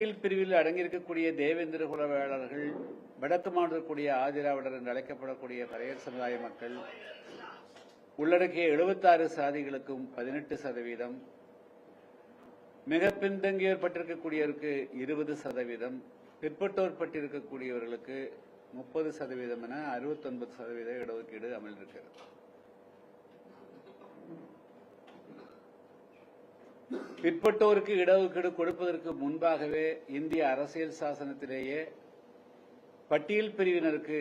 கீழ் பிரிவில் அடங்கியிருக்கக்கூடிய தேவேந்திர குல வேளாளர்கள் வடக்கு மாநிலக்கூடிய ஆதிராவிடர் என்று அழைக்கப்படக்கூடிய பரையர் சமுதாய மக்கள் உள்ளடக்கிய 76 சாதிகளுக்கும் பதினெட்டு சதவீதம் மிக பின்தங்கியோர் பட்டிருக்கக்கூடியவருக்கு இருபது சதவீதம் பிற்பட்டோர் பட்டிருக்கக்கூடியவர்களுக்கு முப்பது சதவீதம் என 69 சதவீத இடஒதுக்கீடு அமலிருக்கிறது. பிற்பட்டோருக்கு இடஒதுக்கீடு கொடுப்பதற்கு முன்பாகவே இந்திய அரசியல் சாசனத்திலேயே பட்டியல் பிரிவினருக்கு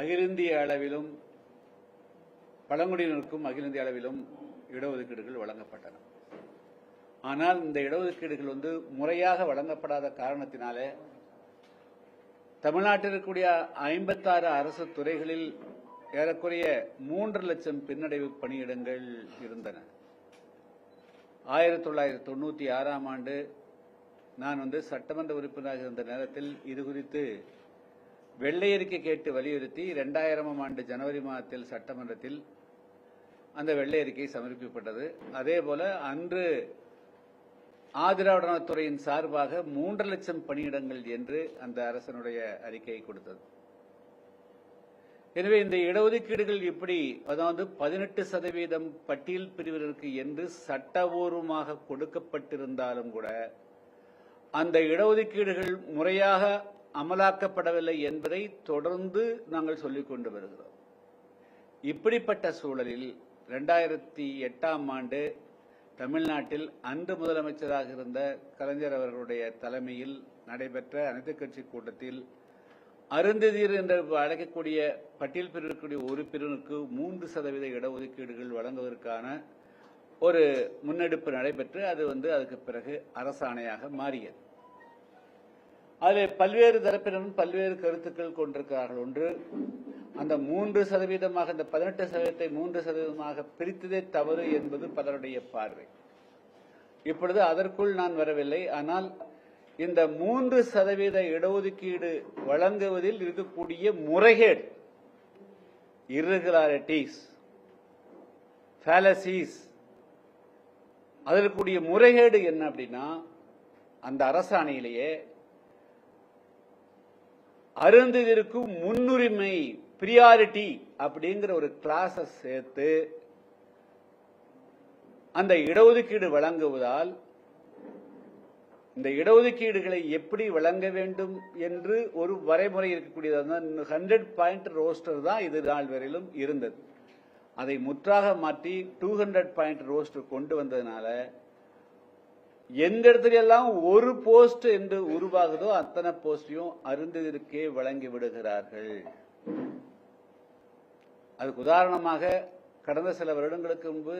அகிலிந்திய அளவிலும் பழங்குடியினருக்கும் அகிலிந்திய அளவிலும் இடஒதுக்கீடுகள் வழங்கப்பட்டன. ஆனால் இந்த இடஒதுக்கீடுகள் வந்து முறையாக வழங்கப்படாத காரணத்தினாலே தமிழ்நாட்டில் இருக்கக்கூடிய ஐம்பத்தாறு அரசு துறைகளில் ஏறக்குறைய மூன்று லட்சம் பின்னடைவு பணியிடங்கள் இருந்தன. ஆயிரத்தி தொள்ளாயிரத்தி தொண்ணூத்தி ஆறாம் ஆண்டு நான் வந்து சட்டமன்ற உறுப்பினராக இருந்த நேரத்தில் இது குறித்து வெள்ளை அறிக்கை கேட்டு வலியுறுத்தி இரண்டாயிரமாம் ஆண்டு ஜனவரி மாதத்தில் சட்டமன்றத்தில் அந்த வெள்ளை அறிக்கை சமர்ப்பிக்கப்பட்டது. அதே போல அன்று ஆதிராவிடத்துறையின் சார்பாக மூன்று லட்சம் பணியிடங்கள் என்று அந்த அரசனுடைய அறிக்கையை கொடுத்தது. எனவே இந்த இடஒதுக்கீடுகள் எப்படி அதாவது பதினெட்டு சதவீதம் பட்டியல் பிரிவினருக்கு என்று சட்டபூர்வமாக கொடுக்கப்பட்டிருந்தாலும் கூட அந்த இடஒதுக்கீடுகள் முறையாக அமலாக்கப்படவில்லை என்பதை தொடர்ந்து நாங்கள் சொல்லிக் கொண்டு வருகிறோம். இப்படிப்பட்ட சூழலில் இரண்டாயிரத்தி எட்டாம் ஆண்டு தமிழ்நாட்டில் அன்று முதலமைச்சராக இருந்த கலைஞர் அவர்களுடைய தலைமையில் நடைபெற்ற அனைத்துக் கட்சி கூட்டத்தில் அருந்ததியர் என்று அழைக்கக்கூடிய பட்டியல் பிரிவிற்குரிய ஒரு பிரிவினருக்கு மூன்று சதவீத இடஒதுக்கீடுகள் வழங்குவதற்கான ஒரு முன்னெடுப்பு நடைபெற்று அது வந்து அதுக்கு பிறகு அரசாணையாக மாறியது. அதில் பல்வேறு தரப்பினரும் பல்வேறு கருத்துக்கள் கொண்டிருக்கிறார்கள். ஒன்று அந்த மூன்று சதவீதமாக இந்த பதினெட்டு சதவீதத்தை மூன்று சதவீதமாக பிரித்ததே தவறு என்பது பலருடைய பார்வை. இப்பொழுது அதற்குள் நான் வரவில்லை. ஆனால் இந்த மூன்று சதவீத இடஒதுக்கீடு வழங்குவதில் இருக்கக்கூடிய முறைகேடு. Irregularities fallacies. அதற்குரிய முறைகேடு என்ன அப்படின்னா அந்த அரசாணையிலேயே அருந்ததிற்கு முன்னுரிமை பிரியாரிட்டி அப்படிங்கிற ஒரு கிளாஸை சேர்த்து அந்த இடஒதுக்கீடு வழங்குவதால் இந்த இடஒதுக்கீடுகளை எப்படி வழங்க வேண்டும் என்று ஒரு வரைமுறை இருக்கக்கூடியது. ஹண்ட்ரட் பாயிண்ட் ரோஸ்டர் தான் இது நாள் வரையிலும் இருந்தது. அதை முற்றாக மாற்றி டூ ஹண்ட்ரட் பாயிண்ட் ரோஸ்டர் கொண்டு வந்ததுனால எந்த இடத்துல எல்லாம் ஒரு போஸ்ட் என்று உருவாகுதோ அத்தனை போஸ்டையும் அருந்ததிற்கே வழங்கி விடுகிறார்கள். அதுக்கு உதாரணமாக கடந்த சில வருடங்களுக்கு முன்பு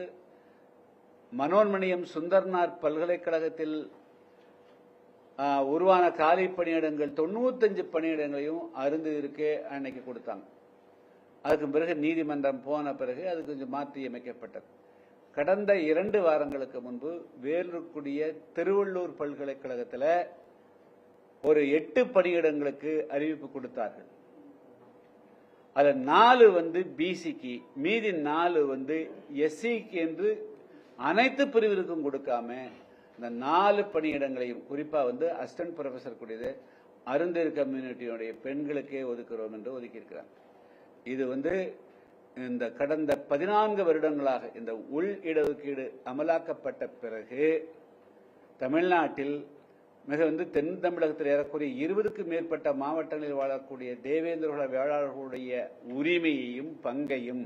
மனோன்மணியம் சுந்தர்நாத் பல்கலைக்கழகத்தில் உருவான காலி பணியிடங்கள் தொண்ணூத்தஞ்சு பணியிடங்களையும் அருந்ததிற்கே அன்னைக்கு கொடுத்தாங்க. அதுக்கு பிறகு நீதிமன்றம் போன பிறகு அது கொஞ்சம் மாற்றி அமைக்கப்பட்டது. கடந்த இரண்டு வாரங்களுக்கு முன்பு வேலூர்க்குடிய திருவள்ளூர் பல்கலைக்கழகத்தில் ஒரு எட்டு பணியிடங்களுக்கு அறிவிப்பு கொடுத்தார்கள். அதில் நாலு வந்து பிசிக்கு மீதி நாலு வந்து எஸ்சிக்கு என்று அனைத்து பிரிவிற்கும் கொடுக்காம இந்த நாலு பணியிடங்களையும் குறிப்பா வந்து அசிஸ்டன்ட் ப்ரொஃபசர் கூடியது அருந்தர் கம்யூனிட்டியுடைய பெண்களுக்கே ஒதுக்குறோம் என்று ஒதுக்கியிருக்கிறாங்க இது வந்து இந்த கடந்த பதினான்கு வருடங்களாக இந்த உள் இடஒதுக்கீடு அமலாக்கப்பட்ட பிறகு தமிழ்நாட்டில் மிக வந்து தென் தமிழகத்தில் ஏறக்குறைய இருபதுக்கு மேற்பட்ட மாவட்டங்களில் வாழக்கூடிய தேவேந்திரகுல வேளாளர்களுடைய உரிமையையும் பங்கையும்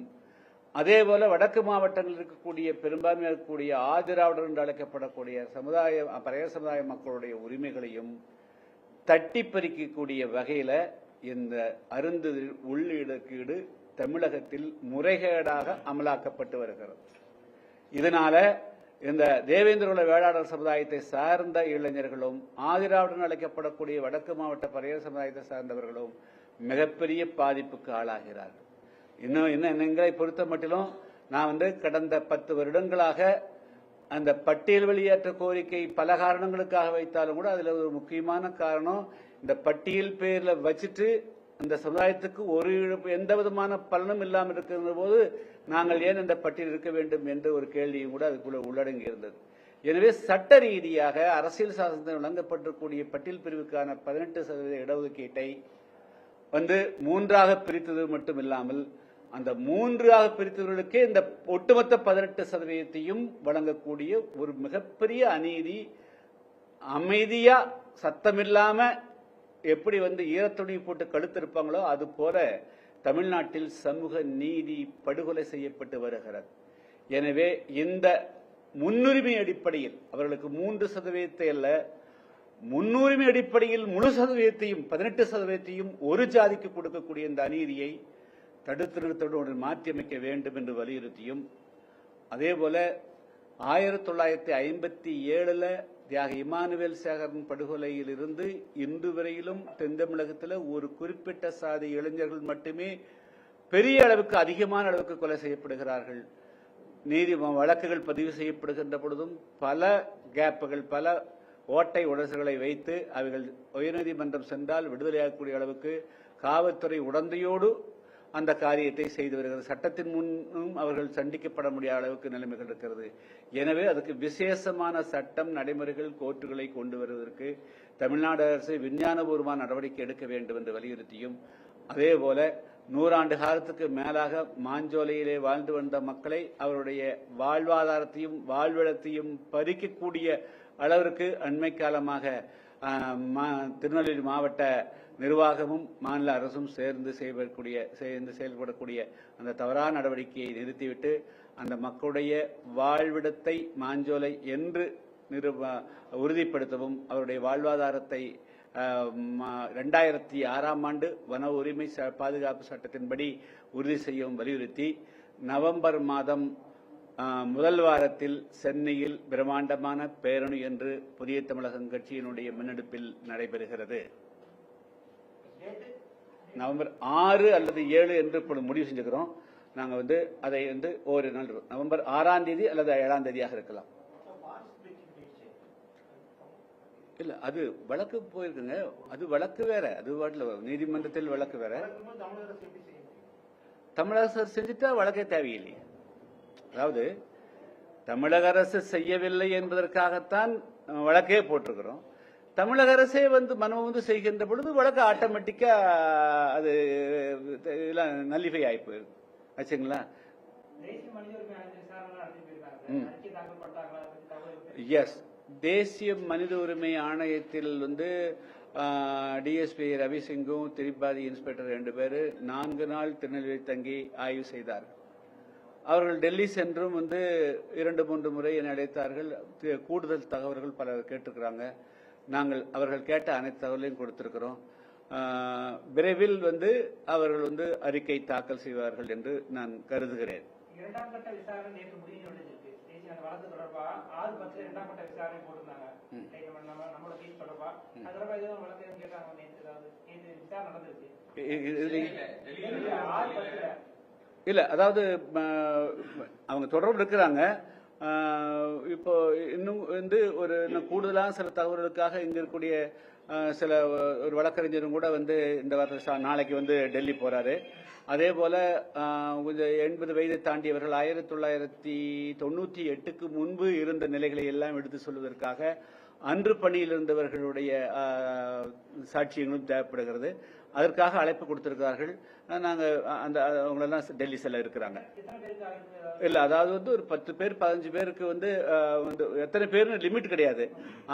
அதே போல வடக்கு மாவட்டங்களில் இருக்கக்கூடிய பெரும்பான்மையாக இருக்கக்கூடிய ஆதிராவிடர் என்று அழைக்கப்படக்கூடிய சமுதாய பழைய சமுதாய மக்களுடைய உரிமைகளையும் தட்டி பறிக்கக்கூடிய வகையில இந்த அருந்து உள்ளீடுக்கீடு தமிழகத்தில் முறைகேடாக அமலாக்கப்பட்டு வருகிறது. இதனால இந்த தேவேந்திரகுல வேளாளர் சமுதாயத்தை சார்ந்த இளைஞர்களும் ஆதிராவுடன் அழைக்கப்படக்கூடிய வடக்கு மாவட்ட பறையர் சமுதாயத்தை சார்ந்தவர்களும் மிகப்பெரிய பாதிப்புக்கு ஆளாகிறார்கள். இன்னும் இன்னும் எங்களை பொறுத்த மட்டிலும் நான் வந்து கடந்த பத்து வருடங்களாக அந்த பட்டியல் வெளியேற்ற கோரிக்கை பல காரணங்களுக்காக வைத்தாலும் கூட அதுல ஒரு முக்கியமான காரணம் இந்த பட்டியல் பேர்ல வச்சுட்டு அந்த சமுதாயத்துக்கு ஒரு இழப்பு எந்த விதமான பலனும் இல்லாமல் இருக்கிற போது நாங்கள் ஏன் இந்த பட்டியல் இருக்க வேண்டும் என்ற ஒரு கேள்வியும் கூட அதுக்குள்ள உள்ளடங்கி இருந்தது. எனவே சட்ட ரீதியாக அரசியல் சாசனத்தில் வழங்கப்பட்டிருக்கூடிய பட்டியல் பிரிவுக்கான பதினெட்டு சதவீத இடஒதுக்கீட்டை வந்து மூன்றாக பிரித்தது மட்டும் இல்லாமல் அந்த மூன்றாக பிரித்தவர்களுக்கே இந்த ஒட்டுமொத்த பதினெட்டு சதவீதத்தையும் வழங்கக்கூடிய ஒரு மிகப்பெரிய அநீதி அமைதியா சத்தமில்லாம எப்படி வந்து ஈரத்துணி போட்டு கழுத்திருப்பாங்களோ அது போல தமிழ்நாட்டில் சமூக நீதி படுகொலை செய்யப்பட்டு வருகிறது. எனவே இந்த முன்னுரிமை அடிப்படையில் அவர்களுக்கு மூன்று சதவீதத்தை அல்ல முன்னுரிமை அடிப்படையில் முழு சதவீதத்தையும் பதினெட்டு சதவீதத்தையும் ஒரு ஜாதிக்கு கொடுக்கக்கூடிய இந்த அநீதியை தடுத்து நிறுத்தோடு மாற்றியமைக்க வேண்டும் என்று வலியுறுத்தியும் அதேபோல ஆயிரத்தி தொள்ளாயிரத்தி ஐம்பத்தி ஏழுல தியாக இமானுவேல் சேகரன் படுகொலையில் இருந்து இன்று வரையிலும் தென் தமிழகத்தில் ஒரு குறிப்பிட்ட சாதி இளைஞர்கள் மட்டுமே பெரிய அளவுக்கு அதிகமான அளவுக்கு கொலை செய்யப்படுகிறார்கள். நீதி வழக்குகள் பதிவு செய்யப்படுகின்ற பொழுதும் பல கேப்புகள் பல ஓட்டை உடசுகளை வைத்து அவைகள் உயர்நீதிமன்றம் சென்றால் விடுதலையாகக்கூடிய அளவுக்கு காவல்துறை உடந்தையோடு அந்த காரியத்தை செய்து வருகிறது. சட்டத்தின் முன்னும் அவர்கள் சண்டிக்கப்பட முடியாத அளவுக்கு நிலைமைகள் இருக்கிறது. எனவே அதுக்கு விசேஷமான சட்டம் நடைமுறைகள் கோர்ட்டுகளை கொண்டு வருவதற்கு தமிழ்நாடு அரசு விஞ்ஞானபூர்வமான நடவடிக்கை எடுக்க வேண்டும் என்று வலியுறுத்தியும் அதே போல நூறாண்டு காலத்துக்கு மேலாக மாஞ்சோலையிலே வாழ்ந்து வந்த மக்களை அவருடைய வாழ்வாதாரத்தையும் வாழ்விடத்தையும் பறிக்கக்கூடிய அளவிற்கு அண்மை காலமாக திருநெல்வேலி மாவட்ட நிர்வாகமும் மாநில அரசும் சேர்ந்து செய்யக்கூடிய சேர்ந்து செயல்படக்கூடிய அந்த தவறான நடவடிக்கையை நிறுத்திவிட்டு அந்த மக்களுடைய வாழ்விடத்தை மாஞ்சோலை என்று நிறுவ உறுதிப்படுத்தவும் அவருடைய வாழ்வாதாரத்தை ரெண்டாயிரத்தி ஆறாம் ஆண்டு வன உரிமை ச- பாதுகாப்பு சட்டத்தின்படி உறுதி செய்யவும் வலியுறுத்தி நவம்பர் மாதம் முதல் வாரத்தில் சென்னையில் பிரம்மாண்டமான பேரணி என்று புதிய தமிழகம் கட்சியினுடைய முன்னெடுப்பில் நடைபெறுகிறது. நவம்பர் ஆறு அல்லது ஏழு என்று இப்பொழுது முடிவு செஞ்சுக்கிறோம். நாங்கள் வந்து அதை வந்து ஒரு நாள் நவம்பர் ஆறாம் தேதி அல்லது ஏழாம் தேதியாக இருக்கலாம். இல்ல அது வழக்கு போயிருக்குங்க. அது வழக்கு வேற. அது வாட்டில் நீதிமன்றத்தில் வழக்கு வேற. தமிழக அரசு செஞ்சுட்டா வழக்கே தேவையில்லையே. அதாவது தமிழக அரசு செய்யவில்லை என்பதற்காகத்தான் வழக்கே போட்டிருக்கிறோம். தமிழக அரசே வந்து மனு வந்து செய்கின்ற பொழுது வழக்கு ஆட்டோமேட்டிக்கா அது நல்லிஃபை ஆகி போயிருக்கு ஆச்சுங்களா. எஸ் தேசிய மனித உரிமை ஆணையத்தில் வந்து டிஎஸ்பி ரவிசிங்கும் திரிபாதி இன்ஸ்பெக்டர் ரெண்டு பேர் நான்கு நாள் திருநெல்வேலி தங்கி ஆய்வு செய்தார்கள். அவர்கள் டெல்லி சென்றும் வந்து இரண்டு மூன்று முறை என்னை அழைத்தார்கள். கூடுதல் தகவல்கள் பலர் கேட்டிருக்கிறாங்க. நாங்கள் அவர்கள் கேட்ட அனைத்து தகவலையும் கொடுத்திருக்கிறோம். விரைவில் வந்து அவர்கள் வந்து அறிக்கை தாக்கல் செய்வார்கள் என்று நான் கருதுகிறேன். இரண்டாம் கட்ட விசாரணை இல்ல அதாவது அவங்க தொடர்பு இருக்கிறாங்க. இப்போ இன்னும் வந்து ஒரு இன்னும் கூடுதலான சில தகவல்களுக்காக இங்க இருக்கக்கூடிய சில ஒரு வழக்கறிஞரும் கூட வந்து இந்த வார நாளைக்கு வந்து டெல்லி போறாரு. அதே போல கொஞ்சம் எண்பது வயதை தாண்டியவர்கள் ஆயிரத்தி தொள்ளாயிரத்தி தொண்ணூற்றி எட்டுக்கு முன்பு இருந்த நிலைகளை எல்லாம் எடுத்து சொல்வதற்காக அன்று பணியில் இருந்தவர்களுடைய சாட்சியங்களும் தேவைப்படுகிறது. அதற்காக அழைப்பு கொடுத்திருக்கிறார்கள். நாங்கள் அந்த அவங்களெல்லாம் டெல்லி செல்ல இருக்கிறாங்க. இல்லை அதாவது வந்து ஒரு பத்து பேர் பதினஞ்சு பேருக்கு வந்து வந்து எத்தனை பேர்னு லிமிட் கிடையாது.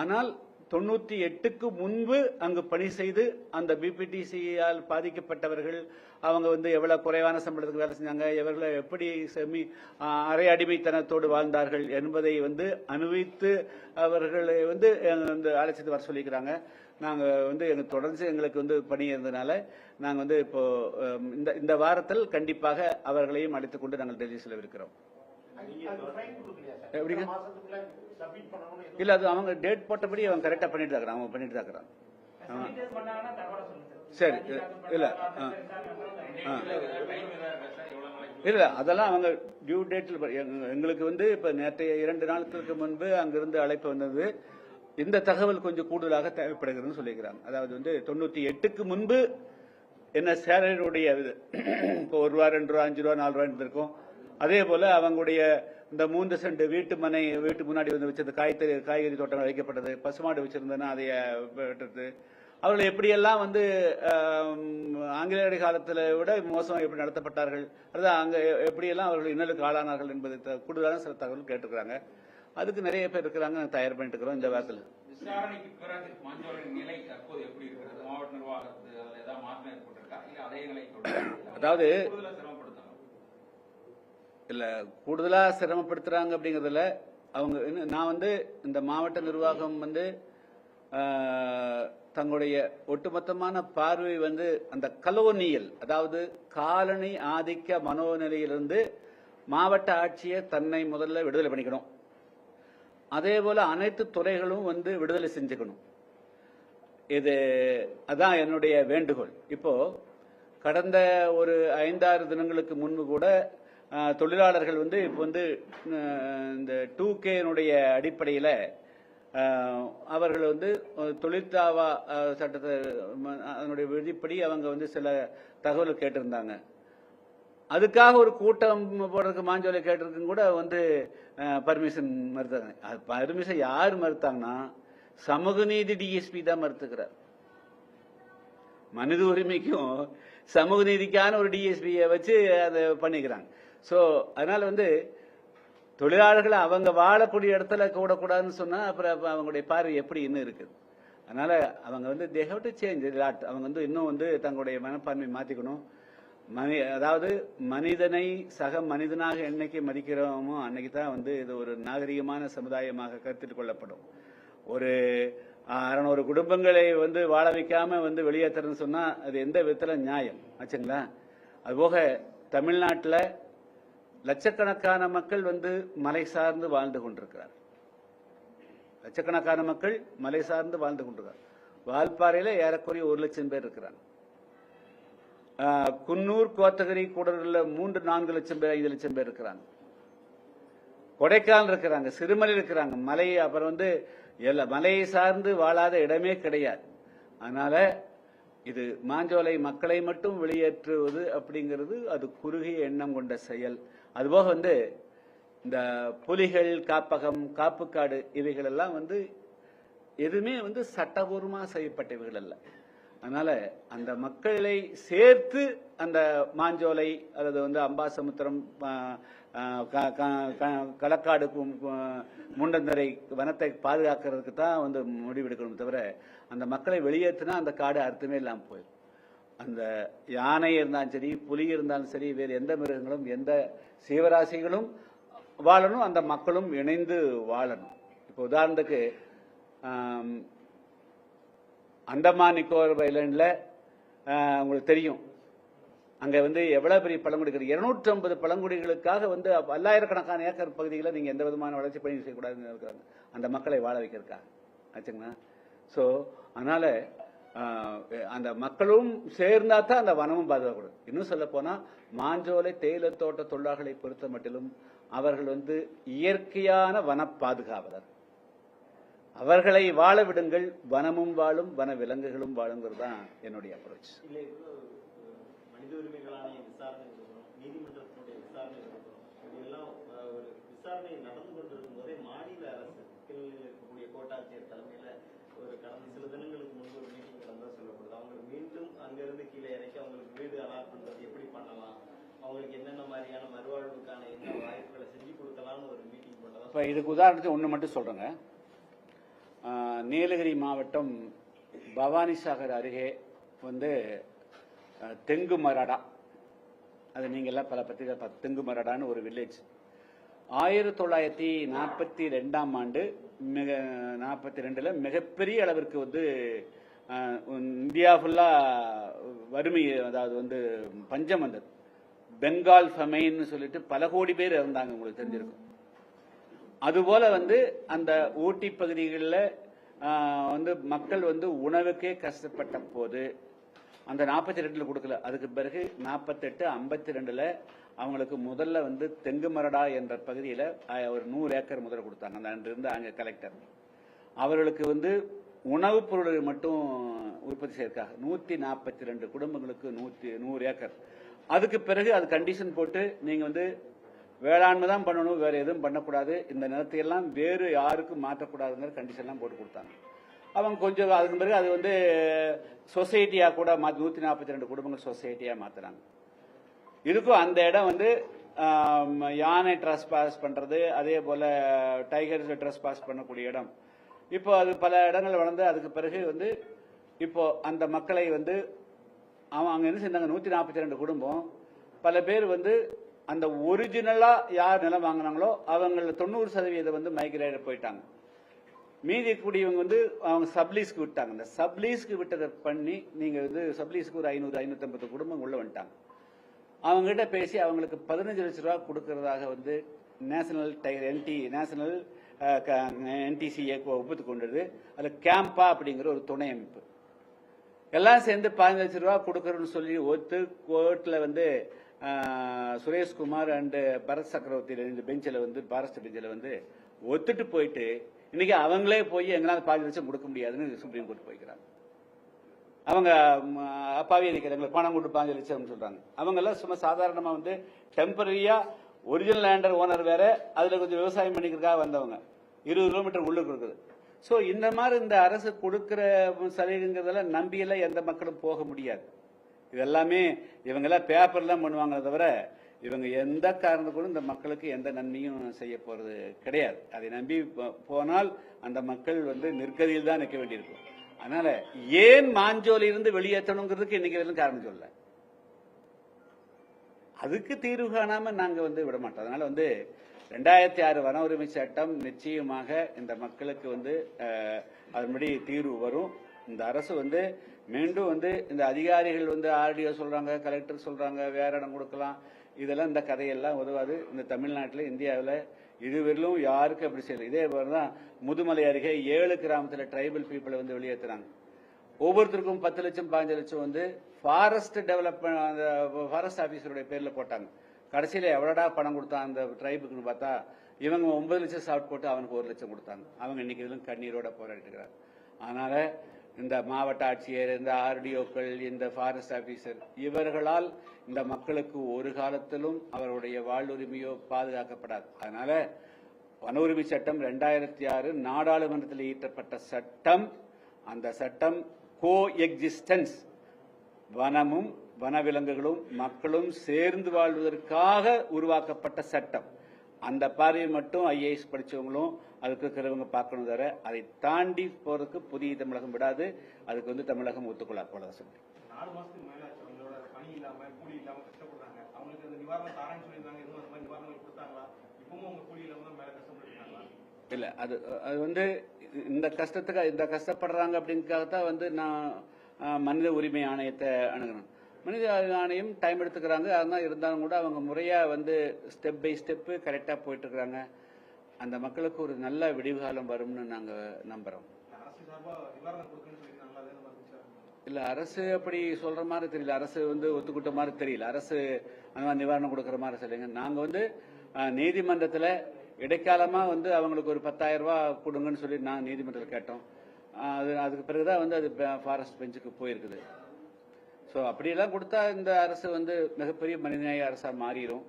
ஆனால் தொண்ணூற்றி எட்டுக்கு முன்பு அங்கு பணி செய்து அந்த பிபிடிசியால் பாதிக்கப்பட்டவர்கள் அவங்க வந்து எவ்வளோ குறைவான சம்பளத்துக்கு வேலை செஞ்சாங்க இவர்களை எப்படி செமி அரை அடிமைத்தனத்தோடு வாழ்ந்தார்கள் என்பதை வந்து அனுபவித்து அவர்களை வந்து வந்து அழைச்சிட்டு வர சொல்லிக்கிறாங்க. நாங்கள் வந்து எங்கள் தொடர்ந்து எங்களுக்கு வந்து பணி இருந்ததுனால நாங்கள் வந்து இப்போ இந்த இந்த வாரத்தில் கண்டிப்பாக அவர்களையும் அழைத்துக் கொண்டு நாங்கள் டெல்லி செல்லவிருக்கிறோம் எப்படிங்க? இல்ல அது அவங்க டேட் போட்டபடி அவங்க கரெக்டா பண்ணிட்டு தான் அவங்க பண்ணிட்டு தான் இருக்கிறாங்க. சரி, இல்ல, ஆ. இல்ல அதெல்லாம் அவங்க டியூ டேட்டில் எங்களுக்கு வந்து இப்ப நேற்றைய இரண்டு நாட்களுக்கு முன்பு அங்கிருந்து அழைப்பு வந்தது. இந்த தகவல் கொஞ்சம் கூடுதலாக தேவைப்படுகிறதுன்னு சொல்லிக்கிறாங்க. அதாவது வந்து தொண்ணூத்தி எட்டுக்கு முன்பு என்ன சேலரியுடைய இது. இப்போ ஒரு ரூபா ரெண்டு ரூபா அஞ்சு ரூபா நாலு ரூபா இருந்திருக்கும். அதே போல அவங்களுடைய இந்த மூன்று செண்டு வீட்டு மனை வீட்டு முன்னாடி வந்து வச்சிருந்த காய்கறி காய்கறி தோட்டங்கள் வைக்கப்பட்டது பசுமாடு வச்சிருந்தேன்னா அதை வெட்டுறது. அவர்கள் எப்படியெல்லாம் வந்து ஆங்கிலேயர் காலத்தில் விட மோசம் எப்படி நடத்தப்பட்டார்கள் அல்லது அங்கே எப்படியெல்லாம் அவர்கள் இன்னலுக்கு ஆளானார்கள் என்பதை கூடுதலான சில தகவல் கேட்டுக்கிறாங்க அதுக்கு நிறைய பேர் இருக்கிறாங்க நாங்கள் தயார் பண்ணிட்டு இருக்கிறோம் இந்த வாரத்தில். விசாரணைக்கு பிறகு மஞ்சளின் நிலை தற்போது எப்படி இருக்கிறது? மாவட்ட நிர்வாகத்தில் ஏதாவது மாற்றம் ஏற்பட்டிருக்கா? இல்ல அதே நிலை? அதாவது இல்ல கூடுதலா சிரமப்படுத்துறாங்க அப்படிங்கறதுல அவங்க நான் வந்து இந்த மாவட்ட நிர்வாகம் வந்து தங்களுடைய ஒட்டுமொத்தமான பார்வை வந்து அந்த கலோனியல் அதாவது காலனி ஆதிக்க மனோநிலையிலிருந்து மாவட்ட ஆட்சியர் தன்னை முதல்ல விடுதலை பண்ணிக்கணும். அதே போல அனைத்து துறைகளும் வந்து விடுதலை செஞ்சுக்கணும். இது அதான் என்னுடைய வேண்டுகோள். இப்போ கடந்த ஒரு ஐந்தாறு தினங்களுக்கு முன்பு கூட தொழிலாளர்கள் வந்து இப்போ வந்து இந்த டூ கேனுடைய அடிப்படையில் அவர்கள் வந்து அஹ், தொழிற்சாவா சட்டத்தை அதனுடைய விதிப்படி அவங்க வந்து சில தகவல் கேட்டிருந்தாங்க. அதுக்காக ஒரு கூட்டம் போடுறதுக்கு மாஞ்சோலை கேட்டிருக்கும் கூட வந்து பர்மிஷன் மறுத்தாங்க. பர்மிஷன் யார் மறுத்தாங்கன்னா சமூக நீதி டிஎஸ்பி தான் மறுத்துக்கிறார். மனித உரிமைக்கும் சமூக நீதிக்கான ஒரு டிஎஸ்பியை வச்சு அதை பண்ணிக்கிறாங்க. ஸோ அதனால வந்து தொழிலாளர்களை அவங்க வாழக்கூடிய இடத்துல கூடக்கூடாதுன்னு சொன்னால் அப்புறம் அவங்களுடைய பார்வை எப்படி இன்னும் இருக்குது? அதனால அவங்க வந்து they how to change lot அவங்க வந்து இன்னும் வந்து தங்களுடைய மனப்பான்மை மாற்றிக்கணும் மனி அதாவது மனிதனை சக மனிதனாக என்னைக்கு மதிக்கிறோமோ அன்னைக்கு தான் வந்து இது ஒரு நாகரிகமான சமுதாயமாக கருத்தில் கொள்ளப்படும். ஒரு அறநூறு குடும்பங்களை வந்து வாழ வைக்காம வந்து வெளியேற்றுறதுன்னு சொன்னா அது எந்த விதத்துல நியாயம்? ஆச்சுங்களா? அதுபோக தமிழ்நாட்டில் லட்சக்கணக்கான மக்கள் வந்து மலை சார்ந்து வாழ்ந்து கொண்டிருக்கிறார். லட்சக்கணக்கான மக்கள் மலை சார்ந்து வாழ்ந்து கொண்டிருக்கிறார். வால்பாறையில ஏறக்குறைய ஒரு லட்சம் பேர் இருக்கிறாங்க. குன்னூர் கோத்தகிரி கூடலில் மூன்று நான்கு லட்சம் பேர் ஐந்து லட்சம் பேர் இருக்கிறாங்க. கொடைக்கானல் இருக்கிறாங்க சிறுமலை இருக்கிறாங்க மலை அப்புறம் வந்து எல்லா மலையை சார்ந்து வாழாத இடமே கிடையாது. அதனால இது மாஞ்சோலை மக்களை மட்டும் வெளியேற்றுவது அப்படிங்கிறது அது குறுகிய எண்ணம் கொண்ட செயல். அதுபோக வந்து இந்த புலிகள் காப்பகம் காப்புக்காடு இவைகள் எல்லாம் வந்து எதுவுமே வந்து சட்டபூர்வமாக செய்யப்பட்டவைகள் அல்ல. அதனால அந்த மக்களை சேர்த்து அந்த மாஞ்சோலை அல்லது வந்து அம்பாசமுத்திரம் க- க- க- களக்காடு முண்டந்தரை வனத்தை பாதுகாக்கிறதுக்கு தான் வந்து முடிவெடுக்கணும் தவிர அந்த மக்களை வெளியேற்றினா அந்த காடு அர்த்தமே இல்லாமல் போயிடும். அந்த யானை இருந்தாலும் சரி புலி இருந்தாலும் சரி வேறு எந்த மிருகங்களும் எந்த சீவராசிகளும் வாழணும் அந்த மக்களும் இணைந்து வாழணும். இப்போ உதாரணத்துக்கு அந்தமான் நிக்கோபர் ஐலண்டில் உங்களுக்கு தெரியும். அங்கே வந்து எவ்வளோ பெரிய பழங்குடி இருக்குது. இருநூற்றி ஐம்பது பழங்குடிகளுக்காக வந்து பல்லாயிரக்கணக்கான ஏக்கர் பகுதிகளை நீங்கள் எந்த விதமான வளர்ச்சி பணியும் செய்யக்கூடாதுன்னு இருக்கிறாங்க. அந்த மக்களை வாழ வைக்கிறதுக்காக. ஆச்சுங்களா? ஸோ அதனால் அந்த மக்களும் சேர்ந்தா தான் அந்த வனமும் பாதுகாக்கக்கூடும் இன்னும் சொல்ல போனால் மாஞ்சோலை தேயிலை தோட்ட தொழிலாளர்களை பொறுத்த மட்டிலும் அவர்கள் வந்து இயற்கையான வன பாதுகாவலர். அவர்களை வாழ விடுங்கள் வனமும் வாழும் வன விலங்குகளும் வாழுங்கிறது தான் என்னுடைய அப்ரோச் இல்லை இவ்வளவு அஹ், மனித உரிமைகள் ஆணைய விசாரணை இருக்கணும் நீதிமன்றத்தினுடைய விசாரணை இருக்கணும் இப்படியெல்லாம் அஹ், ஒரு விசாரணை நடந்து கொண்டிருக்கும் போதே மாநில அரசு கீழில் இருக்கக்கூடிய கோட்டாட்சியர் தலைமையில ஒரு கடந்த சில தினங்களுக்கு முன்பு ஒரு மீட்டிங் நடந்ததா சொல்லப்படுது. அவங்க மீண்டும் அங்கிருந்து கீழே இறக்கி அவங்களுக்கு வீடு அலாட் பண்றது எப்படி பண்ணலாம்? அவங்களுக்கு என்னென்ன மாதிரியான மறுவாழ்வுக்கான என்ன வாய்ப்புகளை செஞ்சு கொடுக்கலாம்னு ஒரு மீட்டிங் பண்ணதா இப்போ இதுக்கு உதாரணத்துக்கு ஒன்று மட்டும் சொல்கிறேங்க நீலகிரி மாவட்டம் பவானி சாகர் அருகே வந்து தெங்கு மரடா. அது நீங்கள் எல்லாம் பல பத்திரிகை தெங்கு மரடான்னு ஒரு வில்லேஜ் ஆயிரத்தி தொள்ளாயிரத்தி நாற்பத்தி ரெண்டாம் ஆண்டு மிக நாற்பத்தி ரெண்டில் மிகப்பெரிய அளவிற்கு வந்து இந்தியா ஃபுல்லாக வறுமை அதாவது வந்து பஞ்சம் வந்தது. பெங்கால் ஃபமைன்னு சொல்லிட்டு பல கோடி பேர் இறந்தாங்க உங்களுக்கு தெரிஞ்சிருக்கும். அதுபோல வந்து அந்த ஊட்டி பகுதிகளில் வந்து மக்கள் வந்து உணவுக்கே கஷ்டப்பட்ட போது அந்த நாற்பத்தி ரெண்டுல கொடுக்கல. அதுக்கு பிறகு நாற்பத்தெட்டு ஐம்பத்தி ரெண்டுல அவங்களுக்கு முதல்ல வந்து தெங்கு மரடா என்ற பகுதியில் ஒரு நூறு ஏக்கர் முதல்ல கொடுத்தாங்க. அந்த அன்று அங்கே கலெக்டர் அவர்களுக்கு வந்து உணவுப் பொருள்கள் மட்டும் உற்பத்தி செய்யறதுக்காக நூற்றி நாற்பத்தி ரெண்டு குடும்பங்களுக்கு நூற்றி நூறு ஏக்கர். அதுக்கு பிறகு அது கண்டிஷன் போட்டு நீங்கள் வந்து வேளாண்மை தான் பண்ணணும் வேற எதுவும் பண்ணக்கூடாது. இந்த நிலத்தையெல்லாம் வேறு யாருக்கும் மாற்றக்கூடாதுங்கிற கண்டிஷன்லாம் போட்டு கொடுத்தாங்க. அவங்க கொஞ்சம் அதுக்கு பிறகு அது வந்து சொசைட்டியாக கூட மாற்றி நூற்றி நாற்பத்தி ரெண்டு குடும்பங்கள் சொசைட்டியாக மாற்றுறாங்க இதுக்கும் அந்த இடம் வந்து யானை ட்ரெஸ் பாஸ் பண்ணுறது அதே போல் டைகர்ஸ் ட்ரெஸ் பாஸ் பண்ணக்கூடிய இடம். இப்போ அது பல இடங்கள் வளர்ந்து அதுக்கு பிறகு வந்து இப்போ அந்த மக்களை வந்து அவன் அங்கே என்ன செஞ்சாங்க நூற்றி நாற்பத்தி ரெண்டு குடும்பம் பல பேர் வந்து அந்த ஒரிஜினலாக யார் நிலம் வாங்கினாங்களோ அவங்கள தொண்ணூறு சதவீதம் வந்து மைக்ரேட் போயிட்டாங்க. மீதி கூடியவங்க வந்து அவங்க சப்லீஸ்க்கு விட்டாங்க. இந்த சப்லீஸ்க்கு விட்டதை பண்ணி நீங்கள் வந்து சப்லீஸ்க்கு ஒரு ஐநூறு ஐநூத்தி குடும்பம் உள்ள வந்துட்டாங்க. அவங்ககிட்ட பேசி அவங்களுக்கு பதினஞ்சு லட்ச ரூபா கொடுக்கறதாக வந்து national tiger NT national NTCA ஒப்புத்து கொண்டது. அதில் கேம்பா அப்படிங்கிற ஒரு துணை அமைப்பு. எல்லாம் சேர்ந்து பதினஞ்சு லட்ச ரூபா கொடுக்கறோன்னு சொல்லி ஒத்து கோர்ட்டில் வந்து சுரேஷ்குமார் அண்டு பரத் சக்கரவர்த்தி ரெண்டு பெஞ்சில் வந்து பாரஸ்ட் பெஞ்சில் வந்து ஒத்துட்டு போயிட்டு இன்னைக்கு அவங்களே போய் எங்களால் பாதி லட்சம் கொடுக்க முடியாதுன்னு சுப்ரீம் கோர்ட் போய்க்கிறாங்க. அவங்க அப்பாவி இருக்கிறவங்களுக்கு பணம் கொடுத்து பாஞ்சு லட்சம்னு சொல்றாங்க. அவங்க எல்லாம் சும்மா சாதாரணமாக வந்து டெம்பரரியா ஒரிஜினல் லேண்டர் ஓனர் வேற அதில் கொஞ்சம் விவசாயம் பண்ணிக்கிறதுக்காக வந்தவங்க. இருபது கிலோமீட்டர் உள்ளுக்கு இருக்குது. ஸோ இந்த மாதிரி இந்த அரசு கொடுக்குற சலுகைங்கிறதெல்லாம் நம்பியெல்லாம் எந்த மக்களும் போக முடியாது. இது எல்லாமே இவங்கெல்லாம் பேப்பர்லாம் பண்ணுவாங்களே தவிர இவங்க எந்த காரணத்துக்கும் இந்த மக்களுக்கு எந்த நன்மையும் செய்ய போறது கிடையாது. அதை நம்பி போ- போனால் அந்த மக்கள் வந்து நெருக்கதியில் தான் நிற்க வேண்டியிருக்கும். அதனால ஏன் மாஞ்சோலிருந்து இருந்து வெளியேற்றணுங்கிறதுக்கு இன்னைக்கு வரைக்கும் காரணம் சொல்ல. அதுக்கு தீர்வு காணாம நாங்க வந்து விட மாட்டோம். அதனால வந்து ரெண்டாயிரத்தி ஆறு வன உரிமை சட்டம் நிச்சயமாக இந்த மக்களுக்கு வந்து அஹ், அதன்படி தீர்வு வரும். இந்த அரசு வந்து மீண்டும் வந்து இந்த அதிகாரிகள் வந்து ஆர்டிஓ சொல்றாங்க கலெக்டர் சொல்றாங்க வேற இடம் கொடுக்கலாம். இதெல்லாம் இந்த கதையெல்லாம் உதவாது. இந்த தமிழ்நாட்டில் இந்தியாவில் இதுவரையிலும் யாருக்கும் அப்படி செய்யல. இதே மாதிரி தான் முதுமலை அருகே ஏழு கிராமத்தில் ட்ரைபல் பீப்புளை வந்து வெளியேற்றுறாங்க ஒவ்வொருத்தருக்கும் பத்து லட்சம் பாஞ்சு லட்சம் வந்து ஃபாரஸ்ட் டெவலப்மெண்ட் அந்த ஃபாரஸ்ட் ஆஃபீஸருடைய பேரில் போட்டாங்க. கடைசியில் எவ்வளோடா பணம் கொடுத்தான் அந்த ட்ரைபுக்குன்னு பார்த்தா இவங்க ஒன்பது லட்சம் சாப்பிட்டு போட்டு அவனுக்கு ஒரு லட்சம் கொடுத்தாங்க. அவங்க இன்னைக்கு இதிலும் கண்ணீரோட போராடிட்டு இருக்கிறாங்க அதனால இந்த மாவட்ட ஆட்சியர் இந்த ஆர்டிஓக்கள் இந்த ஃபாரஸ்ட் ஆபீசர் இவர்களால் இந்த மக்களுக்கு ஒரு காலத்திலும் அவருடைய வாழ்வுரிமையோ பாதுகாக்கப்படாது. அதனால வன உரிமை சட்டம் ரெண்டாயிரத்தி ஆறு நாடாளுமன்றத்தில் ஈட்டப்பட்ட சட்டம் அந்த சட்டம் கோ எக்ஸிஸ்டன்ஸ் வனமும் வனவிலங்குகளும் மக்களும் சேர்ந்து வாழ்வதற்காக உருவாக்கப்பட்ட சட்டம். அந்த பார்வையை மட்டும் ஐஏஎஸ் படிச்சவங்களும் அதுக்கு இருக்கிறவங்க பார்க்கணும் தவிர அதை தாண்டி போறதுக்கு புதிய தமிழகம் விடாது. அதுக்கு வந்து தமிழகம் ஒத்துக்கொள்ள தான் மேல கஷ்டப்பட்டுருக்காங்களா? இல்ல அது அது வந்து இந்த கஷ்டத்துக்கு இந்த கஷ்டப்படுறாங்க அப்படிங்கிறதுக்காகத்தான் வந்து நான் மனித உரிமை ஆணையத்தை அணுகணும் மனித ஆணையம் டைம் எடுத்துக்கிறாங்க. அதனால் இருந்தாலும் கூட அவங்க முறையா வந்து ஸ்டெப் பை ஸ்டெப்பு கரெக்டா போயிட்டு இருக்கிறாங்க அந்த மக்களுக்கு ஒரு நல்ல விடிவுகாலம் வரும்னு நாங்க நம்புறோம். இல்லை இல்ல அரசு அப்படி சொல்ற மாதிரி தெரியல. அரசு வந்து ஒத்துக்கிட்ட மாதிரி தெரியல. அரசு அந்த மாதிரி நிவாரணம் கொடுக்கற மாதிரி சொல்லுங்க. நாங்க வந்து நீதிமன்றத்தில் நீதிமன்றத்துல இடைக்காலமா வந்து அவங்களுக்கு ஒரு பத்தாயிரம் ரூபாய் கொடுங்கன்னு சொல்லி நாங்கள் நீதிமன்றத்தில் கேட்டோம். அது அதுக்கு பிறகுதான் வந்து அது ஃபாரஸ்ட் பெஞ்சுக்கு போயிருக்குது. ஸோ அப்படியெல்லாம் கொடுத்தா இந்த அரசு வந்து மிகப்பெரிய மனிதநேய அரசா மாறிடும்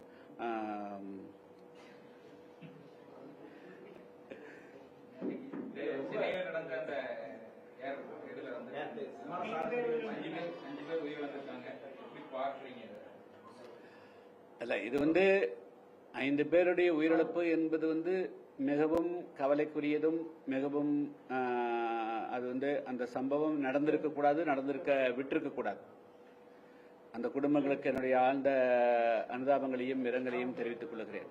அல்ல இது வந்து ஐந்து பேருடைய உயிரிழப்பு என்பது வந்து மிகவும் கவலைக்குரியதும் மிகவும் ஆஹ், அது வந்து அந்த சம்பவம் நடந்திருக்க கூடாது நடந்திருக்க விட்டிருக்க கூடாது அந்த குடும்பங்களுக்கு என்னுடைய ஆழ்ந்த அனுதாபங்களையும் இரங்கலையும் தெரிவித்துக் கொள்கிறேன்.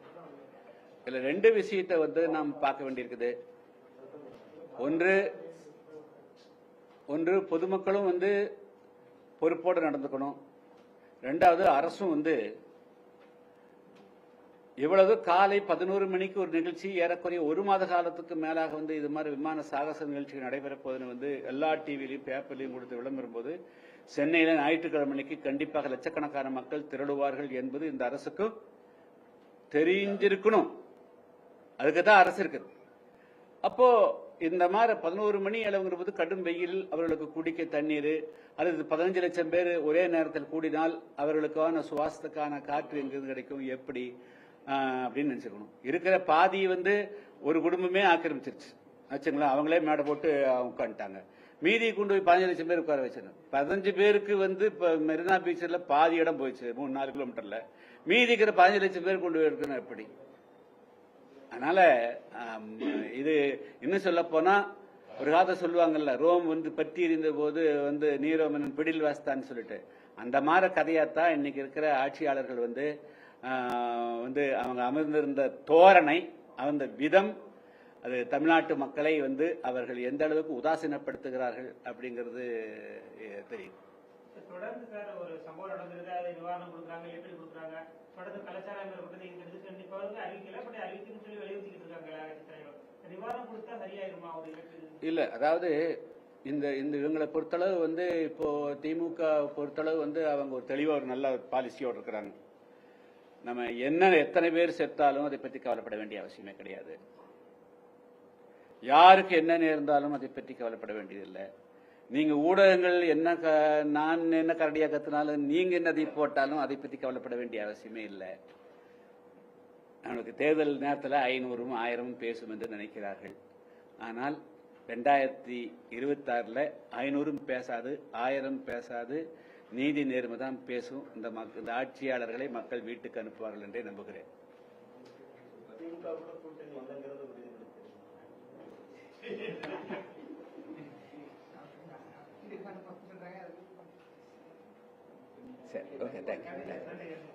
இதுல ரெண்டு விஷயத்தை வந்து நாம் பார்க்க வேண்டியிருக்குது. ஒன்று ஒன்று பொதுமக்களும் வந்து பொறுப்போடு நடந்துக்கணும். ரெண்டாவது அரசும் வந்து இவ்வளவு காலை பதினோரு மணிக்கு ஒரு நிகழ்ச்சி ஏறக்குறைய ஒரு மாத காலத்துக்கு மேலாக வந்து இது மாதிரி விமான சாகச நிகழ்ச்சிகள் நடைபெற போதுன்னு வந்து எல்லா டிவிலையும் பேப்பர்லையும் கொடுத்து விளம்பரம் போது சென்னையில் ஞாயிற்றுக்கிழமைக்கு கண்டிப்பாக லட்சக்கணக்கான மக்கள் திரளுவார்கள் என்பது இந்த அரசுக்கு தெரிஞ்சிருக்கணும். அதுக்கு தான் அரசு இருக்குது. அப்போ இந்த மாதிரி பதினோரு மணி அளவுங்கிறபோது கடும் வெயில் அவர்களுக்கு குடிக்க தண்ணீர் அல்லது பதினஞ்சு லட்சம் பேர் ஒரே நேரத்தில் கூடினால் அவர்களுக்கான சுவாசத்துக்கான காற்று எங்கிருந்து கிடைக்கும் எப்படி அப்படின்னு நினைச்சுக்கணும். இருக்கிற பாதி வந்து ஒரு குடும்பமே ஆக்கிரமிச்சிருச்சு. ஆச்சுங்களா? அவங்களே மேடை போட்டு உட்காந்துட்டாங்க மீதி கொண்டு போய் பதினஞ்சு லட்சம் பேர் உட்கார வச்சிருந்தோம் பதினஞ்சு பேருக்கு வந்து இப்போ மெரினா பீச்சில் பாதி இடம் போயிடுச்சு மூணு நாலு கிலோமீட்டரில். மீதி இருக்கிற பதினஞ்சு லட்சம் பேர் கொண்டு போய் இருக்கணும் எப்படி? அதனால இது இன்னும் சொல்ல போனால் ஒரு காலத்தை சொல்லுவாங்கல்ல ரோம் வந்து பற்றி எறிந்த போது வந்து நீரோமன் பிடில் வாஸ்தான்னு சொல்லிட்டு. அந்த மாதிரி கதையாத்தான் இன்னைக்கு இருக்கிற ஆட்சியாளர்கள் வந்து வந்து அவங்க அமர்ந்திருந்த தோரணை அந்த விதம் அது தமிழ்நாட்டு மக்களை வந்து அவர்கள் எந்த அளவுக்கு உதாசீனப்படுத்துகிறார்கள் அப்படிங்கிறது தெரியும். தொடர்ந்து சார் ஒரு சம்பவம் நடந்திருக்கு. அதை நிவாரணம் கொடுக்குறாங்க எப்படி கொடுக்குறாங்க. தொடர்ந்து கலாச்சாரம் இருக்கட்டும் இங்க இருந்து கண்டிப்பா வந்து அறிவிக்கல பட் அறிவிக்கணும்னு சொல்லி வலியுறுத்திக்கிட்டு இருக்காங்க எல்லா கட்சி தலைவரும் நிவாரணம் கொடுத்தா சரியாயிருமா ஒரு இலக்கு இல்ல அதாவது இந்த இந்த இவங்களை பொறுத்தளவு வந்து இப்போ திமுக பொறுத்தளவு வந்து அவங்க ஒரு தெளிவா ஒரு நல்ல பாலிசியோடு இருக்கிறாங்க. நம்ம என்ன எத்தனை பேர் செத்தாலும் அதை பற்றி கவலைப்பட வேண்டிய அவசியமே கிடையாது. யாருக்கு என்ன நேர்ந்தாலும் அதை பற்றி கவலைப்பட வேண்டியதில்லை. நீங்க ஊடகங்கள் என்ன க- நான் என்ன கரடியாக கத்தினாலும் நீங்க என்னதை போட்டாலும் அதை பற்றி கவலைப்பட வேண்டிய அவசியமே இல்லை. நம்மளுக்கு தேர்தல் நேரத்தில் ஐநூறும் ஆயிரமும் பேசும் என்று நினைக்கிறார்கள். ஆனால் ரெண்டாயிரத்தி இருபத்தாறில் ஐநூறும் பேசாது ஆயிரம் பேசாது நீதி நேர்மை தான் பேசும். இந்த மக் இந்த ஆட்சியாளர்களை மக்கள் வீட்டுக்கு அனுப்புவார்கள் என்றே நம்புகிறேன். சரி ஓகே தேங்க்யூ